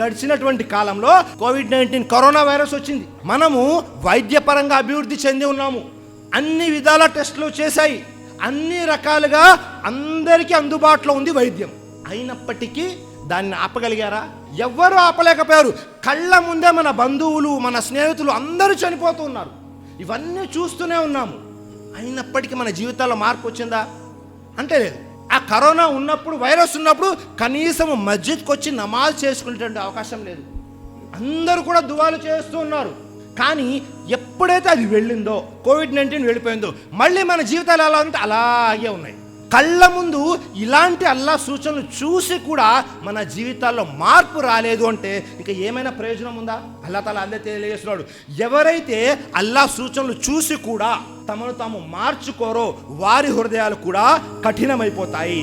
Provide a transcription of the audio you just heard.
గడిచినటువంటి కాలంలో Covid nineteen corona virus వచ్చింది. మనము వైద్యపరంగా అభివృద్ధి చెంది ఉన్నాము. అన్ని విధాల టెస్టులు చేశాయి. అన్ని రకాలుగా అందరికీ అందుబాటులో ఉంది వైద్యం. అయినప్పటికీ దాన్ని ఆపగలిగారా? ఎవ్వరూ ఆపలేకపోయారు. కళ్ళ ముందే మన బంధువులు మన స్నేహితులు అందరూ చనిపోతూ ఉన్నారు. ఇవన్నీ చూస్తూనే ఉన్నాము. అయినప్పటికీ మన జీవితాల్లో మార్పు వచ్చిందా? అంటే లేదు. ఆ కరోనా ఉన్నప్పుడు వైరస్ ఉన్నప్పుడు కనీసం మస్జిద్కి వచ్చి నమాజ్ చేసుకునేటువంటి అవకాశం లేదు. అందరూ కూడా దువాలు చేస్తూ ఉన్నారు. కానీ ఎప్పుడైతే అది వెళ్ళిందో కోవిడ్ నైన్టీన్ వెళ్ళిపోయిందో మళ్ళీ మన జీవితాలు ఎలా ఉంటే అలాగే ఉన్నాయి. కళ్ళ ముందు ఇలాంటి అల్లా సూచనలు చూసి కూడా మన జీవితాల్లో మార్పు రాలేదు అంటే ఇక ఏమైనా ప్రయోజనం ఉందా? అల్లా తల అందే తెలియజేస్తున్నాడు. ఎవరైతే అల్లా సూచనలు చూసి కూడా తమను తాము మార్చుకోరో వారి హృదయాలు కూడా కఠినమైపోతాయి.